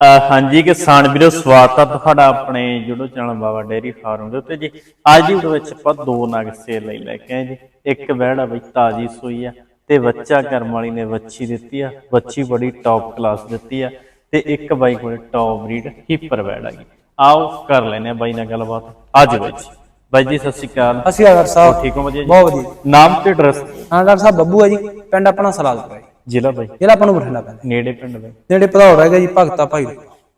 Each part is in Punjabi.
ਹਾਂਜੀ ਕਿਸਾਨ ਵੀਰੋ ਸਵਾਗਤ ਆ ਤੁਹਾਡਾ ਆਪਣੇ YouTube channel Baba dairy farm ਦੇ ਉੱਤੇ ਜੀ। ਅੱਜ ਦੀ ਵੀਡੀਓ ਵਿੱਚ ਆਪਾਂ ਦੋ ਨਗ ਸੇਲ ਲਈ ਲੈ ਕੇ ਆਏ ਜੀ। ਇੱਕ ਆ ਬਈ ਤਾਜੀ ਸੂਈ ਆ ਤੇ ਬੱਚਾ ਕਰਮ ਵਾਲੀ ਨੇ ਵੱਛੀ ਦਿੱਤੀ ਆ। ਵੱਛੀ ਬੜੀ ਟੌਪ ਕਲਾਸ ਦਿੱਤੀ ਆ ਤੇ ਇੱਕ ਬਾਈ ਕੋਲੇ ਟੌਪ ਬਰੀਡ ਹੀਪਰ ਆ ਗਈ ਆਓ ਕਰ ਲੈਨੇ ਆ ਬਾਈ ਨਾਲ ਗੱਲਬਾਤ। ਅੱਜ ਵਿੱਚ। ਬਾਈ ਜੀ ਸਤਿ ਸ਼੍ਰੀ ਅਕਾਲ। ਅਸੀਂ ਡਾਕਟਰ ਸਾਹਿਬ। ਠੀਕ ਹੋ ਵਧੀਆ ਜੀ? ਬਹੁਤ ਵਧੀਆ। ਨਾਮ ਤੇ ਐਡਰੈਸ ਹਾਂ ਡਾਕਟਰ ਸਾਹਿਬ ਬੱਬੂ ਹੈ ਜੀ। ਪਿੰਡ ਆਪਣਾ ਸਲਾਲਪੁਰ ਹੈ ਜ਼ਿਲ੍ਹਾ ਬਾਈ। ਜਿਹੜਾ ਆਪਾਂ ਨੂੰ ਬਠਿੰਡਾ ਪੈਂਦਾ। ਨੇੜੇ ਪਿੰਡ ਬਾਈ। ਨੇੜੇ ਭਦੌੜ ਹੈਗਾ ਜੀ ਭਗਤਾ ਭਾਈ।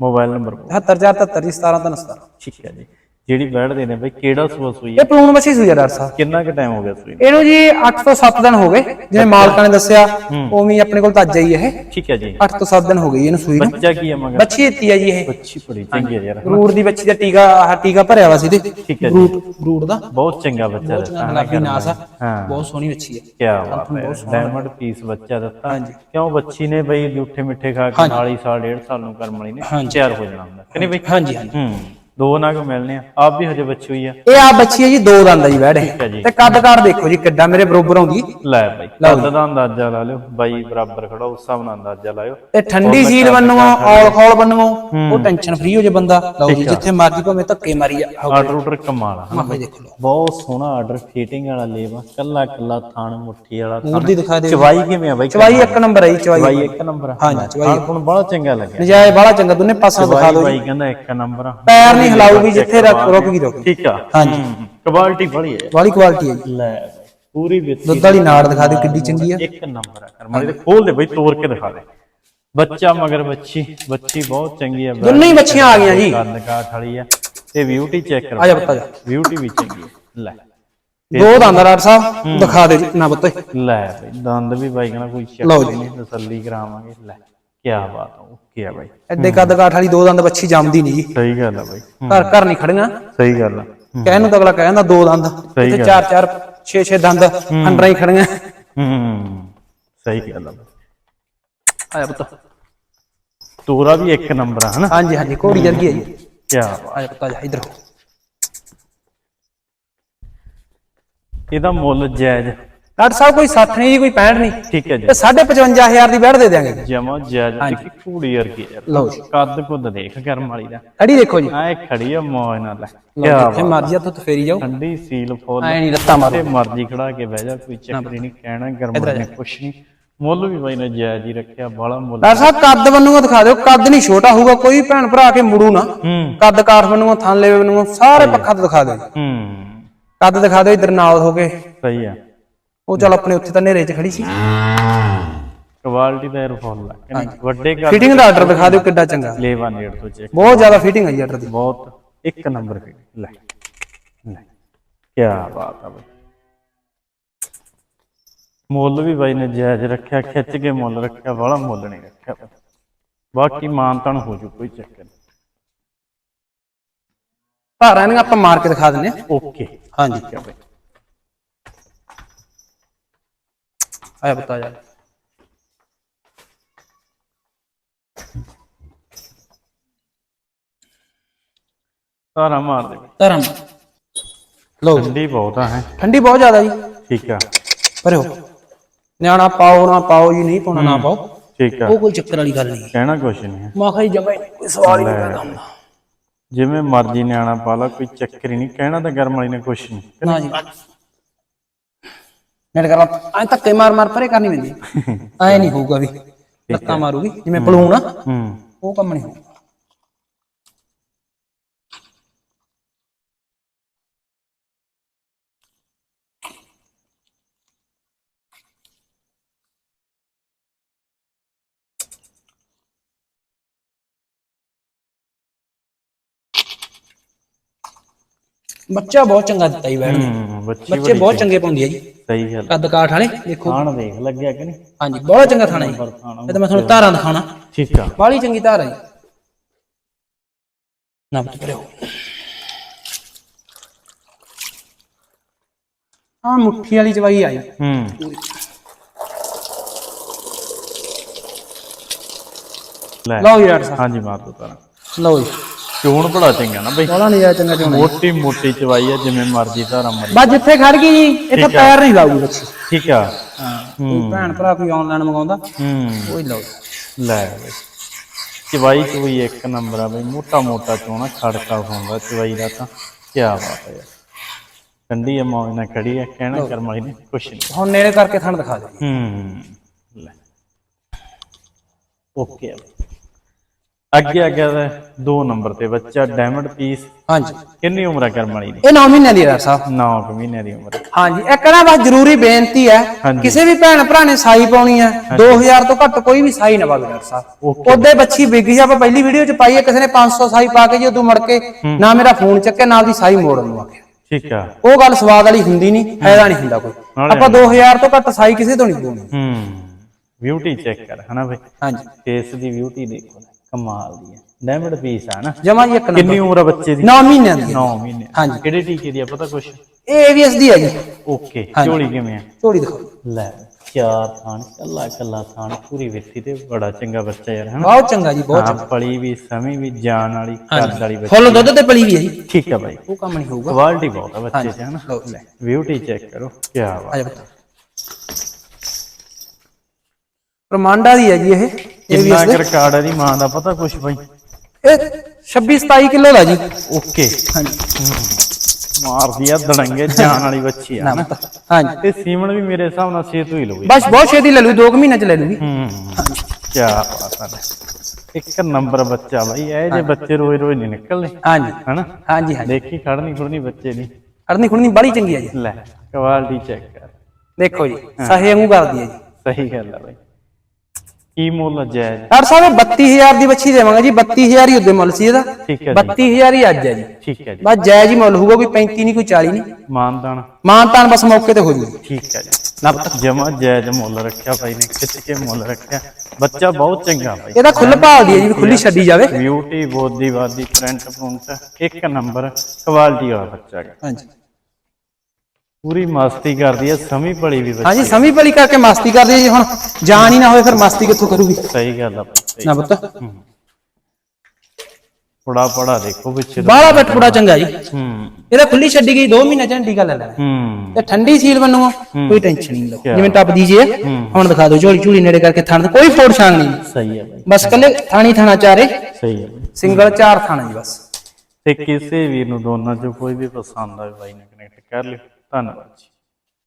ਮੋਬਾਈਲ ਨੰਬਰ 77473 ਜੀ 17417 ਠੀਕ ਹੈ ਜੀ। ਜਿਹੜੀ ਦੇ ਨੇ ਬਾਈ ਕਿਹੜਾ ਸੂਆ ਸੂਈ ਇਹ ਪਲੂਣ ਮੱਛੀ ਸੂਈ ਆ ਡਾਕਟਰ ਸਾਹਿਬ। ਕਿੰਨਾ ਕੁ ਟਾਈਮ ਹੋ ਗਿਆ ਸੂਈ ਨੂੰ? ਇਹਨੂੰ ਜੀ 8 ਤੋਂ 7 ਦਿਨ ਹੋ ਗਏ ਜਿਵੇਂ ਮਾਲਕਾਂ ਨੇ ਦੱਸਿਆ ਉਵੇਂ ਹੀ ਆਪਣੇ ਕੋਲ ਤਾਜਾ ਹੀ ਇਹ। ਠੀਕ ਹੈ ਜੀ। 8 ਤੋਂ 7 ਦਿਨ ਹੋ ਗਏ ਜੀ ਇਹਨੂੰ ਸੂਈ ਨੂੰ। ਬੱਚਾ ਕੀ ਹੈ ਮਗਰ ਬੱਚੀ ਦਿੱਤੀ ਆ ਜੀ ਇਹ। ਬੱਚੀ ਬੜੀ ਚੰਗੀ ਹੈ ਯਾਰ। ਗਰੂੜ ਦੀ ਬੱਚੀ ਦਾ ਟੀਕਾ ਆਹ ਟੀਕਾ ਭਰਿਆ ਵਾ ਸੀ ਤੇ ਠੀਕ ਹੈ ਜੀ। ਗਰੂੜ ਦਾ। ਬਹੁਤ ਚੰਗਾ ਬੱਚਾ ਦਿੱਤਾ। ਗੁਲਾਬੀ ਨਾਸ ਆ। ਹਾਂ। ਬਹੁਤ ਸੋਹਣੀ ਬੱਚੀ ਹੈ ਕੀ ਬਾਤ ਹੈ। ਡਾਇਮੰਡ ਪੀਸ ਬੱਚਾ ਦਿੱਤਾ। ਕਿਉਂ ਬੱਚੀ ਨੇ ਬਈ ਜੂਠੇ ਮਿੱਠੇ ਖਾ ਕੇ ਨਾਲ ਹੀ ਸਾਲ ਡੇਢ ਸਾਲ ਨੂੰ ਕਰਮ ਵਾਲੀ ਨੇ ਤਿਆਰ ਹੋ ਜਾਣਾ ਹੁੰਦਾ। ਕਿ ਨਹੀਂ ਬਈ? ਹਾਂਜੀ ਹਾਂਜੀ। ਹੂੰ। ਦੋ ਨਗ ਮਿਲਨੇ ਆ। ਆਪ ਵੀ ਹਜੇ ਬੱਚੀ ਹੋਈ ਆ। ਇਹ ਆ ਬੱਚੀ ਹੈ ਜੀ ਦੋ ਦੰਦ ਆ ਜੀ ਵੈੜ ਹੈ ਜੀ। ਇਹ ਤੇ ਕੱਦ ਕਾਰ ਦੇਖੋ ਜੀ ਕਿੱਡਾ ਮੇਰੇ ਬਰੋਬਰ ਆਉਂਦੀ। ਲੈ ਬਾਈ ਕੱਦ ਦਾ ਅੰਦਾਜ਼ਾ ਲਾ ਲਿਓ। ਬਾਈ ਬਰਾਬਰ ਖੜਾ ਉਸ ਹਿਸਾਬ ਨਾਲ ਅੰਦਾਜ਼ਾ ਲਾਇਓ। ਤੇ ਠੰਡੀ ਸੀਲ ਬੰਨੂ ਔਲ ਖੌਲ ਬੰਨੂ। ਉਹ ਟੈਨਸ਼ਨ ਫ੍ਰੀ ਹੋ ਜੇ ਬੰਦਾ। ਲਓ ਜੀ ਜਿੱਥੇ ਮਰਜ਼ੀ ਭਾਵੇਂ ਧੱਕੇ ਮਾਰੀ ਆ ਆਰਡਰ ਆਰਡਰ ਕਮਾਲ ਆ। ਮਾਮਾ ਜੀ ਦੇਖ ਲਓ। ਬਹੁਤ ਸੋਹਣਾ ਆਰਡਰ ਫਿਟਿੰਗ ਵਾਲਾ ਲੇਵਾ ਕੱਲਾ ਕੱਲਾ ਥਾਣ ਮੁੱਠੀ ਵਾਲਾ ਹੋਰ ਦੀ ਦਿਖਾ ਦਿਓ ਚਵਾਈ ਕਿਵੇਂ ਆ ਬਾਈ? ਚਵਾਈ ਇੱਕ ਨੰਬਰ ਹੈ ਜੀ ਚਵਾਈ ਚਵਾਈ ਇੱਕ ਨੰਬਰ ਹਾਂਜੀ, ਚਵਾਈ ਹੁਣ ਬਹੁਤ ਚੰਗਾ ਲੱਗਿਆ। ਨਜਾਇਜ਼ ਬਾਹਲਾ ਚੰਗਾ ਦੋਨੇ ਪਾਸਾ ਦਿਖਾ ਚਵਾਈ ਦਿਓ ਬਾਈ ਕਹਿੰਦਾ ਇੱਕ ਨੰਬਰ ਆ। ਪੈਰ ਨਹੀਂ ਹਿਲਾਊਗੀ ਜਿੱਥੇ ਰੁਕ ਰੁਕ ਗਈ ਰੁਕ ਗਈ। ਠੀਕ ਆ। ਹਾਂਜੀ। ਕੁਆਲਿਟੀ ਬੜੀ ਹੈ। ਵਾਲੀ ਕੁਆਲਿਟੀ ਹੈ ਜੀ। ਲੈ ਬਾਈ, ਪੂਰੀ ਵਿੱਚ ਦੁੱਧ ਵਾਲੀ ਨਾੜ ਦਿਖਾ ਦਿਓ ਕਿੱਡੀ ਚੰਗੀ ਆ। ਇੱਕ ਨੰਬਰ ਆ ਕਰਮਾਲੀ ਦੇ। ਖੋਲ ਦੇ ਬਈ ਤੋੜ ਕੇ ਦਿਖਾ ਦੇ। ਬੱਚਾ ਮਗਰ ਬੱਚੀ ਬੱਚੀ ਬਹੁਤ ਚੰਗੀ ਆ। ਦੋਨੇ ਹੀ ਬੱਚੀਆਂ ਆ ਗਈਆਂ ਜੀ। ਕੰਨ ਕਾਠ ਵਾਲੀ ਆ। ਤੇ ਬਿਊਟੀ ਚੈੱਕ ਕਰੋ ਆ ਜਾ ਬੱਤਾ ਜਾ ਬਿਊਟੀ ਵੀ ਚੰਗੀ ਆ। ਲੈ। ਦੋ ਦੰਦ ਡਾਕਟਰ ਸਾਹਿਬ ਦਿਖਾ ਦੇ ਜੀ। ਨਾ ਬੱਤੇ ਲੈ ਬਈ ਦੰਦ ਵੀ ਬਾਈ ਕਹਿੰਦਾ ਕੋਈ ਲਓ ਚੱਕਰ ਨਹੀਂ ਤਸੱਲੀ ਕਰਾਵਾਂਗੇ। ਲੈ। ਕੀ ਬਾਤ ਆ ਓਕੇ ਆ ਬਾਈ। ਐਡੇ ਕੱਦ ਕਾਠ ਵਾਲੀ ਦੋ ਦੰਦ ਬੱਚੀ ਜੰਮਦੀ ਨਹੀਂ ਜੀ। ਸਹੀ ਗੱਲ ਆ ਬਾਈ। ਘਰ ਘਰ ਨਹੀਂ ਖੜੀਆਂ। ਸਹੀ ਗੱਲ ਆ। ਕਹਿਣ ਨੂੰ ਤਾਂ ਅਗਲਾ ਕਹਿੰਦਾ ਦੋ ਦੰਦ। ਤੇ ਚਾਰ ਚਾਰ ਛੇ ਛੇ ਦੰਦ ਅੰਡਰਾਂ ਹੀ ਖੜੀਆਂ। ਹੂੰ। ਸਹੀ ਗੱਲ ਆ ਆਇਆ ਪੁੱਤ। ਤੋਰਾ ਵੀ ਇੱਕ ਨੰਬਰ ਆ ਹਨਾ? ਹਾਂਜੀ ਹਾਂਜੀ ਘੋੜੀ ਜਰਗੀ ਹੈ ਜੀ। ਕੀ ਆਇਆ ਪੁੱਤ ਆ ਇਧਰ ਇਹਦਾ ਮੁੱਲ ਜਾਇਜ਼ ਡਾਕਟਰ ਸਾਹਿਬ ਕੋਈ 60 ਨਹੀਂ ਜੀ ਕੋਈ 65 ਨਹੀਂ। ਠੀਕ ਹੈ ਜੀ। ਤੇ 55000 ਦੀ ਬੈਠ ਦੇ ਦਿਆਂਗੇ। ਜਮਾ ਜਾਇਜ਼ ਇੱਕ ਕੁੜੀ ਵਰਗੀ ਯਾਰ ਲਓ ਜੀ। ਕੱਦ ਕੁੱਦ ਦੇਖ ਗਰਮ ਵਾਲੀ ਦਾ। ਖੜੀ ਦੇਖੋ ਜੀ। ਆ ਇਹ ਖੜੀ ਆ ਮੌਜ ਨਾਲ। ਲੈ ਜਿੱਥੇ ਮਰਜ਼ੀ ਹੱਥ ਤੋਂ ਫੇਰੀ ਜਾਓ। ਠੰਡੀ ਸੀਲ ਫੁੱਲ। ਐ ਨਹੀਂ ਲੱਤਾਂ ਮਾਰੋ। ਤੇ ਮਰਜ਼ੀ ਖੜਾ ਕੇ ਬਹਿ ਜਾ ਕੋਈ ਚੱਕਰ ਨਹੀਂ ਕਹਿਣਾ ਗਰਮ ਨੇ ਕੁਛ ਨਹੀਂ। ਮੁੱਲ ਵੀ ਬਾਈ ਨੇ ਜਾਇਜ਼ ਹੀ ਰੱਖਿਆ ਬਾਲਾ ਮੁੱਲ ਡਾਕਟਰ ਸਾਹਿਬ ਕੱਦ ਬੰਨੂਗਾ ਦਿਖਾ ਦਿਓ। ਕੱਦ ਨਹੀਂ ਛੋਟਾ ਹੋਊਗਾ ਕੋਈ ਭੈਣ ਭਰਾ ਆ ਕੇ ਮੁੜੂ ਨਾ। ਕੱਦ ਕਾਠ ਬੰਨੂਗਾ ਥਾਂਲੇ ਬੰਨੂਗਾ ਸਾਰੇ ਪੱਖਾਂ ਤੋਂ ਦਿਖਾ ਦਿਓ। ਹੂੰ। ਕੱਦ ਦਿਖਾ ਦਿਓ ਇਧਰ ਨਾਲ ਹੋ ਕੇ। ਸਹੀ ਆ ਉਹ ਚੱਲ ਆਪਣੇ ਉੱਥੇ ਤਾਂ ਨੇਰੇ 'ਚ ਖੜੀ ਸੀ। ਕੁਆਲਿਟੀ ਦਾ ਕਿ ਨਹੀਂ? ਵੱਡੇ ਕੱਦ ਫਿਟਿੰਗ ਦਾ ਆਰਡਰ ਦਿਖਾ ਦਿਓ ਕਿੱਡਾ ਚੰਗਾ। ਲੇਵਾ ਨੇੜ ਤੋਂ ਚੈੱਕ ਬਹੁਤ ਜ਼ਿਆਦਾ ਫਿਟਿੰਗ ਹੈ ਜੀ ਆਰਡਰ ਦੀ। ਬਹੁਤ ਇੱਕ ਨੰਬਰ ਤੇ ਲੈ। ਲੈ। ਕੀ ਬਾਤ ਆ ਬਈ। ਮੁੱਲ ਵੀ ਬਾਈ ਨੇ ਜਾਇਜ਼ ਰੱਖਿਆ ਖਿੱਚ ਕੇ ਮੁੱਲ ਰੱਖਿਆ ਵਾਲਾ ਮੁੱਲ ਨਹੀਂ ਰੱਖਿਆ। ਬਾਕੀ ਮਾਨਤਨ ਹੋ ਜੂ ਕੋਈ ਚੱਕਰ ਨਹੀਂ। ਧਾਰਾਂ ਇਹਨਾਂ ਆਪਾਂ ਮਾਰ ਕੇ ਦਿਖਾ ਦਿੰਨੇ ਆ ਓਕੇ। ਹਾਂਜੀ। ਠੀਕ ਆ ਬਈ। ਆਇਆ ਬਤਾ ਜਾ। ਸਾਰਾ ਮਾਰ ਦੇ। ਧਾਰਾਂ ਲਓ। ਜੀ। ਠੰਡੀ ਬਹੁਤ ਆ ਹੈ। ਠੰਡੀ ਬਹੁਤ ਜ਼ਿਆਦਾ ਜੀ। ਠੀਕ ਆ। ਪਰਿਓ ਨਿਆਣਾ ਪਾਓ ਨਾ ਪਾਓ ਜੀ ਨਹੀਂ ਪਾਉਣਾ ਨਾ ਪਾਓ। ਠੀਕ ਆ। ਉਹ ਕੋਈ ਚੱਕਰ ਵਾਲੀ ਗੱਲ ਨਹੀਂ। ਕਹਿਣਾ ਕੁਛ ਨਹੀਂ ਹੈ। ਮੈਂ ਕਿਹਾ ਜੀ ਜਮਾ ਹੀ ਕੋਈ ਸਵਾਲ ਹੀ ਨਹੀਂ ਪੈਦਾ ਹੁੰਦਾ। ਜਿਵੇਂ ਮਰਜ਼ੀ ਨਿਆਣਾ ਪਾ ਲਾ ਕੋਈ ਚੱਕਰ ਹੀ ਨਹੀਂ। ਕਹਿਣਾ ਤਾਂ ਗਰਮ ਵਾਲੀ ਨੇ ਕੁਛ ਨਹੀਂ। ਨਾ ਜੀ। ਮੇਰੇ ਕਰ ਐ ਧੱਕੇ ਮਾਰ ਮਾਰ ਪਰੇ ਕਰਨੀ ਪੈਂਦੀ ਐ ਨਹੀਂ ਹੋਊਗਾ ਵੀ। ਲੱਤਾਂ ਮਾਰੂਗੀ ਜਿਵੇਂ ਪਲੂਣ ਆ। ਹੂੰ। ਉਹ ਕੰਮ ਨਹੀਂ ਹੋਊਗਾ। ਬੱਚਾ ਬਹੁਤ ਚੰਗਾ ਦਿੱਤਾ ਜੀ ਬੱਚੀ ਬੱਚੇ ਬਹੁਤ ਚੰਗੇ। ਪਾਉਂਦੀ ਹੈ ਜੀ। ਸਹੀ ਗੱਲ ਕੱਦ ਕਾਠ ਵਾਲੇ ਦੇਖੋ। ਖਾਣ ਦੇਖ ਲੱਗਿਆ ਕਿ ਨਹੀਂ? ਹਾਂਜੀ ਬਹੁਤ ਚੰਗਾ ਥਾਣਾ ਜੀ। ਇਹ ਤਾਂ ਮੈਂ ਤੁਹਾਨੂੰ ਧਾਰਾਂ ਦਿਖਾਉਣਾ। ਠੀਕ ਆ। ਬਾਲੀ ਚੰਗੀ ਧਾਰ ਹੈ ਜੀ। ਨਾ ਬਤ ਕਰਿਓ ਆ ਮੁੱਠੀ ਵਾਲੀ ਚਵਾਈ ਆਈ ਹੂੰ। ਲੈ ਲਓ ਡਾਕਟਰ ਸਾਹਿਬ। ਹਾਂਜੀ ਮਾਰ ਦੋ ਤਾਰਾ। ਲਓ ਜੀ। ਚੋਣ ਬੜਾ ਚੰਗਾ ਨਾ ਬਈ। ਬਾਲਾ ਨਹੀਂ ਜਾ ਚੰਗਾ ਚੋਣਾ। ਮੋਟੀ ਮੋਟੀ ਚਵਾਈ ਆ ਜਿਵੇਂ ਮਰਜ਼ੀ ਧਾਰਾ ਮਰਜ਼ੀ। ਬਸ ਜਿੱਥੇ ਖੜ ਗਈ ਜੀ ਇੱਥੇ ਪੈਰ ਨਹੀਂ ਲਾਊਗੀ ਬੱਚੀ ਠੀਕ ਆ। ਹਾਂ ਕੋਈ ਭੈਣ ਭਰਾ ਕੋਈ ਆਨਲਾਈਨ ਮੰਗਾਉਂਦਾ? ਹੂੰ। ਉਹ ਹੀ ਲਾਊ ਲੈ ਬਈ। ਚਵਾਈ ਚੁਈ ਇੱਕ ਨੰਬਰ ਆ ਬਈ ਮੋਟਾ ਮੋਟਾ ਚੋਣਾ ਖੜਕਾ ਹੁੰਦਾ ਚਵਾਈ ਦਾ ਤਾਂ ਕੀ ਬਾਤ ਹੈ। ਠੰਡੀ ਆ ਮੌਜ ਨਾਲ ਖੜੀ ਆ ਕਹਿਣਾ ਕਰਮ ਵਾਲੀ ਨੇ ਕੁਛ ਨਹੀਂ। ਹੁਣ ਨੇੜੇ ਕਰਕੇ ਥਣ ਦਿਖਾ ਦੇ ਹੂੰ। ਲੈ। ਓਕੇ ਆ। ਅੱਗੇ ਅੱਗੇ ਦਾ ਦੋ ਨੰਬਰ ਤੇ ਬੱਚਾ ਡਾਇਮੰਡ ਪੀਸ ਹਾਂਜੀ। ਕਿੰਨੀ ਉਮਰ ਆ ਕਰਮ ਵਾਲੀ ਦੀ? ਇਹ 9 ਮਹੀਨਿਆਂ ਦੀ ਹੈ ਸਾਹਿਬ 9 ਮਹੀਨੇ ਦੀ ਉਮਰ। ਹਾਂਜੀ ਇੱਕ ਨਾ ਬਸ ਜ਼ਰੂਰੀ ਬੇਨਤੀ ਹੈ। ਕਿਸੇ ਵੀ ਭੈਣ ਭਰਾ ਨੇ ਸਾਈ ਪਾਉਣੀ ਹੈ 2000 ਤੋਂ ਘੱਟ ਕੋਈ ਵੀ ਸਾਈ ਨਾ ਪਾਵੇ ਡਾਕਟਰ ਸਾਹਿਬ ਉਹਦੇ ਬੱਚੀ ਵਿਕ ਗਈ ਆਪਾਂ ਪਹਿਲੀ ਵੀਡੀਓ ਚ ਪਾਈ ਹੈ ਕਿਸੇ ਨੇ 500 ਸਾਈ ਪਾ ਕੇ ਜੀ ਉਦੋਂ ਮੁੜ ਕੇ ਨਾ ਮੇਰਾ ਫੋਨ ਚੱਕਿਆ ਨਾਲ ਦੀ ਸਾਈ ਮੋੜਨ ਨੂੰ ਆਖਿਆ ਠੀਕ ਆ। ਉਹ ਗੱਲ ਸਵਾਦ ਵਾਲੀ ਹੁੰਦੀ ਨਹੀਂ ਫਾਇਦਾ ਨਹੀਂ ਹੁੰਦਾ ਕੋਈ। ਆਪਾਂ 2000 ਤੋਂ ਘੱਟ ਸਾਈ ਕਿਸੇ ਤੋਂ ਨਹੀਂ ਪਾਉਣੀ। ਹੂੰ। ਬਿਊਟੀ ਚੈੱਕ ਕਰ ਹਨਾ ਬਈ? ਹਾਂਜੀ। ਫੇਸ ਦੀ ਬਿਊਟੀ ਦੇਖੋ। ਕਮਾਲ ਦੀ ਹੈ। ਡਾਇਮੰਡ ਪੀਸ ਆ ਨਾ। ਜਮਾ ਜੀ ਇੱਕ ਨੰਬਰ। ਕਿੰਨੀ ਉਮਰ ਆ ਬੱਚੇ ਦੀ? 9 ਮਹੀਨਿਆਂ ਦੀ। 9 ਮਹੀਨੇ। ਹਾਂਜੀ। ਕਿਹੜੇ ਟੀਕੇ ਦੀ ਆ ਪਤਾ ਕੁਛ? ਇਹ ਏਵੀਐਸ ਦੀ ਹੈ ਜੀ ਓਕੇ। ਝੋਲੀ ਕਿਵੇਂ ਆ? ਝੋਲੀ ਦਿਖਾਓ। ਲੈ ਚਾਰ ਥਾਣ ਕੱਲਾ ਕੱਲਾ ਥਾਣ ਪੂਰੀ ਵਿੱਥੀ ਤੇ ਬੜਾ ਚੰਗਾ ਬੱਚਾ ਯਾਰ ਹਨਾ? ਬਹੁਤ ਚੰਗਾ ਜੀ ਬਹੁਤ ਹਾਂ ਪਲੀ ਵੀ ਸਮੀ ਵੀ ਜਾਨ ਵਾਲੀ ਕੱਦ ਵਾਲੀ ਬੱਚੀ ਫੁੱਲ ਦੁੱਧ ਤੇ ਪਲੀ ਵੀ ਹੈ ਜੀ। ਠੀਕ ਆ ਬਾਈ। ਉਹ ਕੰਮ ਨਹੀਂ ਹੋਊਗਾ। ਕੁਆਲਿਟੀ ਬਹੁਤ ਆ ਬੱਚੇ 'ਚ ਹਨਾ? ਬਿਊਟੀ ਚੈੱਕ ਕਰੋ। ਕੀ ਬਾਤ। ਬਤਾ ਪ੍ਰਮਾਂਡਾ ਦੀ ਹੈ ਜੀ ਇਹ। ਕਿੰਨਾ ਕੁ ਰਿਕਾਰਡ ਹੈ ਦੀ ਮਾਂ ਦਾ ਪਤਾ ਕੁਛ ਬਾਈ। ਇਹ 26 27 ਕਿਲੋ ਦਾ ਜੀ। ਓਕੇ। ਹਾਂਜੀ। ਮਾਰਦੀ ਆ ਦੜੰਗੇ ਜਾਨ ਵਾਲੀ ਬੱਚੀ ਆ। ਨਾ ਹਾਂਜੀ। ਤੇ ਸੀਮਨ ਵੀ ਮੇਰੇ ਹਿਸਾਬ ਨਾਲ ਛੇ ਤੋਂ ਹੀ ਲਊਗੀ। ਬਸ ਬਹੁਤ ਛੇਤੀ ਲੈ ਲੂ 2 ਮਹੀਨੇ ਚ ਲੈ ਲੂਗੀ ਹੂੰ ਕੀ ਬਾਤ ਹੈ ਇੱਕ ਨੰਬਰ ਬੱਚਾ ਬਾਈ ਇਹ ਜੇ ਬੱਚੇ ਰੋਜ਼ ਰੋਜ਼ ਨਹੀਂ ਨਿਕਲਨੇ ਹਾਂਜੀ। ਹਨਾ? ਹਾਂਜੀ ਹਾਂਜੀ। ਦੇਖੀ ਖੜਨੀ ਖੁੜਨੀ ਬੱਚੇ ਦੀ। ਅਰਨੀ ਖੁਣਨੀ ਬੜੀ ਚੰਗੀ ਹੈ ਜੀ। ਲੈ ਕੁਆਲਿਟੀ ਚੈੱਕ ਕਰ। ਦੇਖੋ ਜੀ ਸਹੀ ਵਾਂਗੂ ਕਰਦੀ ਹੈ ਜੀ। ਸਹੀ ਗੱਲ ਆ ਬਾਈ। ਕੀ ਮੁੱਲ ਜਾਇਜ਼ ਡਾਕਟਰ ਸਾਹਿਬ ਇਹ 32000 ਦੀ ਬੱਚੀ ਦੇਵਾਂਗੇ ਜੀ 32000 ਹੀ ਉਹਦੇ ਮੁੱਲ ਸੀ ਇਹਦਾ। ਠੀਕ ਹੈ ਜੀ। 32000 ਹੀ ਅੱਜ ਹੈ ਜੀ। ਠੀਕ ਹੈ ਜੀ। ਬਸ ਜਾਇਜ਼ ਹੀ ਮੁੱਲ ਹੋਊਗਾ ਕੋਈ 35 ਨਹੀਂ ਕੋਈ 40 ਨਹੀਂ। ਮਾਨਦਾਨ ਮਾਨ ਤਾਨ ਬਸ ਮੌਕੇ ਤੇ ਹੋ ਜੂਗੀ। ਠੀਕ ਹੈ ਜੀ। ਜਮਾ ਜਾਇਜ਼ ਮੁੱਲ ਰੱਖਿਆ ਬਾਈ ਨੇ ਖਿੱਚ ਕੇ ਮੁੱਲ ਰੱਖਿਆ। ਬੱਚਾ ਬਹੁਤ ਚੰਗਾ ਬਾਈ ਇਹਦਾ ਖੁੱਲ ਭਾਲਦੀ ਹੈ ਜੀ ਖੁੱਲੀ ਛੱਡੀ ਜਾਵੇ। ਬਿਊਟੀ ਬੋਦੀ ਵਾਦੀ ਪ੍ਰਿੰਟ ਪ੍ਰਿੰਟ ਇੱਕ ਨੰਬਰ ਕੁਆਲਿਟੀ ਵਾਲਾ ਬੱਚਾ ਹੈਗਾ। ਹਾਂਜੀ। ਪੂਰੀ ਮਸਤੀ ਕਰਦੀ ਹੈ ਸਮੀ ਭਲੀ ਵੀ ਬੱਚੀ ਹਾਂਜੀ ਸਮੀ ਭਲੀ ਕਰਕੇ ਮਸਤੀ ਕਰਦੀ ਹੈ ਜੀ ਹੁਣ ਜਾਨ ਹੀ ਨਾ ਹੋਵੇ ਫਿਰ ਮਸਤੀ ਕਿੱਥੋਂ ਕਰੂਗੀ? ਸਹੀ ਗੱਲ ਆ। ਨਾ ਪੁੱਤ। ਥੋੜਾ ਪੜਾ ਦੇਖੋ ਪਿੱਛੇ। ਬਾਹਲਾ ਬੈਠ ਬੜਾ ਚੰਗਾ ਜੀ। ਹੂੰ। ਇਹਦਾ ਖੁੱਲੀ ਛੱਡੀ ਗਈ 2 ਮਹੀਨੇ ਚ ਟੀਕਾ ਲੈ। ਹੂੰ। ਤੇ ਠੰਡੀ ਸੀਲ ਬਣੂਗਾ ਕੋਈ ਟੈਨਸ਼ਨ ਨਹੀਂ ਲਓ। ਜਿਵੇਂ ਟੱਪ ਦੀਜੀਏ ਹੁਣ ਦਿਖਾ ਦਿਓ ਝੋਲੀ ਝੂਲੀ ਨੇੜੇ ਕਰਕੇ ਥਣ ਕੋਈ ਫੋੜ ਛਾਂਗ ਨਹੀਂ। ਸਹੀ ਹੈ ਬਾਈ। ਬਸ ਕੱਲੇ ਥਾਣੀ ਥਾਣਾ ਚਾਰੇ ਸਹੀ ਹੈ ਸਿੰਗਲ ਚਾਰ ਥਾਣਾ ਜੀ ਬਸ। ਤੇ ਕਿਸੇ ਵੀਰ ਨੂੰ ਦੋਨਾਂ ਚੋਂ ਕੋਈ ਵੀ ਪਸੰਦ ਆਵੇ ਬਾਈ ਨਾਲ ਕਨੈਕਟ ਕਰ ਲਿਓ। ਧੰਨਵਾਦ ਜੀ।